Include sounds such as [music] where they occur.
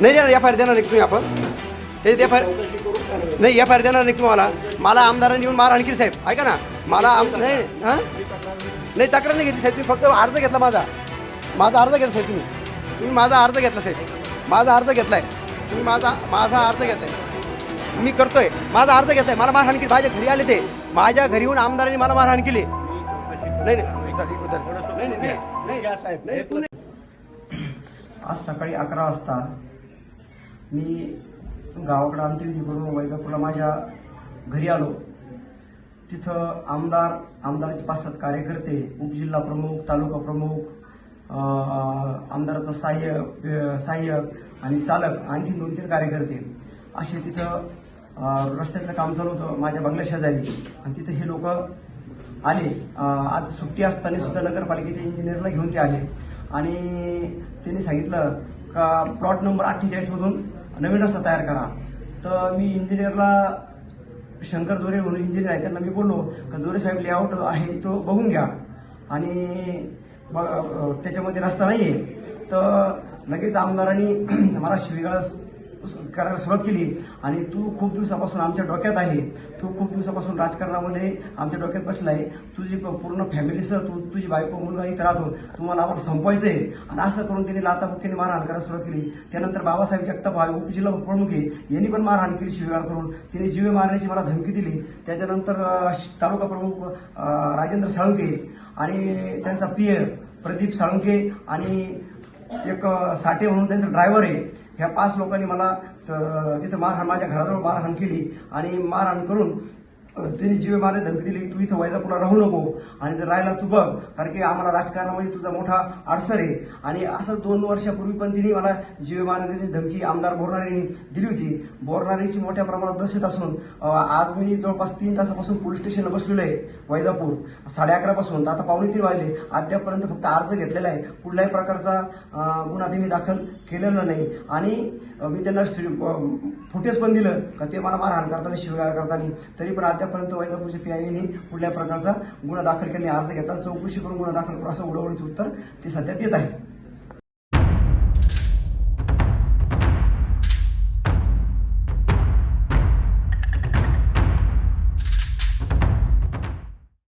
नाही देणार F I R देणार नाही तुम्ही आपण. ते एफ आय नाही एफ आय आर देणार नाही तुम्हाला मला. आमदारांनी येऊन मारहाण केली साहेब. ऐका ना. मला आम नाही हां? नाही तक्रार नाही घेतली साहेब. तुम्ही फक्त अर्ज घेतला माझा. माझा अर्ज घेतला साहेब तुम्ही. तुम्ही माझा अर्ज घेतला साहेब. माझा अर्ज घेतला आहे तुम्ही माझा माझा अर्ज घेतलाय. मी करतोय. माझा अर्ज घेतलाय. मला मारहाण केली माझ्या घरी आले ते. माझ्या घरी येऊन आमदारांनी मला मारहाण केली नाही नाही. आज सकाळी अकरा वाजता मी गावाकडं अंत्यविधी करून वैजापूरला माझ्या घरी आलो. तिथं आमदार आमदाराचे पाच सात कार्यकर्ते उपजिल्हा प्रमुख तालुका प्रमुख आमदाराचा सहाय्यक सहाय्यक आणि चालक आणखी दोन तीन कार्यकर्ते. असे तिथं रस्त्याचं काम चालू होतं माझ्या बंगल्या शेजारी. आणि तिथं हे लोक आले आज सुट्टी असताना सुद्धा नगरपालिकेच्या इंजिनियरला घेऊन ते आले. आणि त्यांनी सांगितलं का प्लॉट नंबर अठ्ठेचाळीसमधून नवीन रस्ता तयार करा. तर मी इंजिनियरला शंकर जोरे म्हणून इंजिनियर आहे त्यांना मी बोललो का जोरे साहेब लेआउट आहे तो बघून घ्या. आणि त्याच्यामध्ये रस्ता नाही आहे तर लगेच आमदारांनी [clears throat] मला शिवीगाळ करायला सुरुवात केली. आणि तू खूप दिवसापासून आमच्या डोक्यात आहे. तू खूप दिवसापासून राजकारणामध्ये आमच्या डोक्यात बसला आहे. तुझी प- पूर्ण फॅमिलीसह तू तुझी बायको मुलगा इथं राहतो. तुम्हाला आम्हाला संपवायचं आहे आणि असं करून त्यांनी लाताबुक्कीने मारहाण करायला सुरुवात केली. त्यानंतर बाबासाहेब जगताप आहे उपजिल्हा प्रमुख आहे यांनी पण मारहाण केली शिवीगाळ करून. तिने जीवे मारण्याची मला धमकी दिली. त्याच्यानंतर तालुका प्रमुख राजेंद्र साळुंके आणि त्यांचा पीए प्रदीप साळुंके आणि एक साठे म्हणून त्यांचा ड्रायव्हर आहे. ह्या पाच लोकांनी मला तिथं मारहाण माझ्या घराजवळ मारहाण केली आणि मारहाण करून त्यांनी जीवे मारे धमकी दिली तू इथं वैजापूरला राहू नको आणि जर राहिला तू बघ कारण की आम्हाला राजकारणामध्ये तुझा मोठा अडसर आहे. आणि असं दोन वर्षापूर्वी पण तिने मला जीवे मारण्याची धमकी आमदार बोरणारेंनी दिली होती. बोरणारेची मोठ्या प्रमाणात दहशत असून आज मी जवळपास तीन तासापासून पोलीस स्टेशनला बसलेलो आहे वैजापूर. साडे अकरापासून तर आता पावणे तीन वाजले. अद्यापपर्यंत फक्त अर्ज घेतलेला आहे. कुठल्याही प्रकारचा गुन्हा त्यांनी दाखल केलेला नाही. आणि मी त्यांना फुटेज पण दिलं. का ते मला मारहाण करताना शिवगाळ करताना. तरी पण आतापर्यंत वैजापूरच्या पीआयनी कुठल्या प्रकारचा गुन्हा दाखल केल्याने अर्ज घेताना चौकशी करून गुन्हा दाखल करू असं उडवण्याचं उत्तर ते सध्या देत आहे